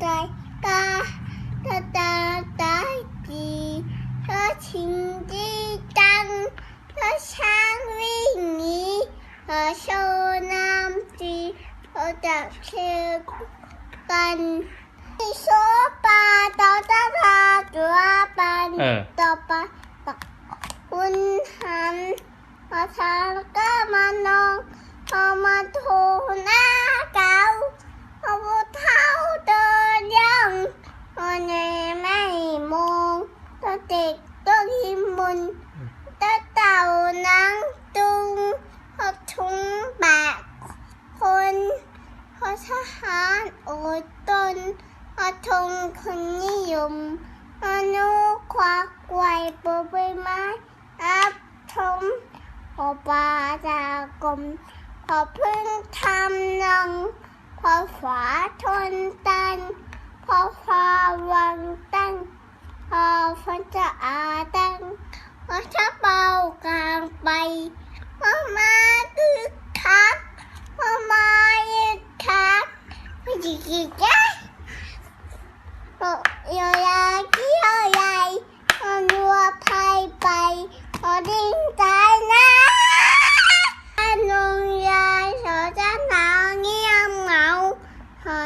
ใจกาตาตาตาจีเธอชิงจีจังเธอช้างวิ่งหนีเธอโชว์น้ำจีเธอจับเชือกกันที่โซปาต่อตาตาตัวปันเออต่อไปตักคุณหันมาทางก็มานองเอามาโทรหน้าก่า นไม่มองตัวเด็กตัวหิมนตัวเต่านังตุงเอาถุงแบกคนเขาทหารอดตนเอาทงคนนิยมอนุควักไว้บนใบไม้อับทมพอปลาจากลมพอพึ่งทำนังพอฝาทนตัน พอฟาวังตั้งพอฝนจะอาตั้งพอชะเบากลางไปพอมาคือคักพอมายึกคักไม่จีกีจ้าโยยากี้โยยายมันวัวพายไปพอดิ้งใจนะนงยายสอจะหนาวเงียบเหงาพอชี้หนัวเดียวพอชัวรักก็นองอ๋อหิบจะไปพอถึงยาป้าไปยอ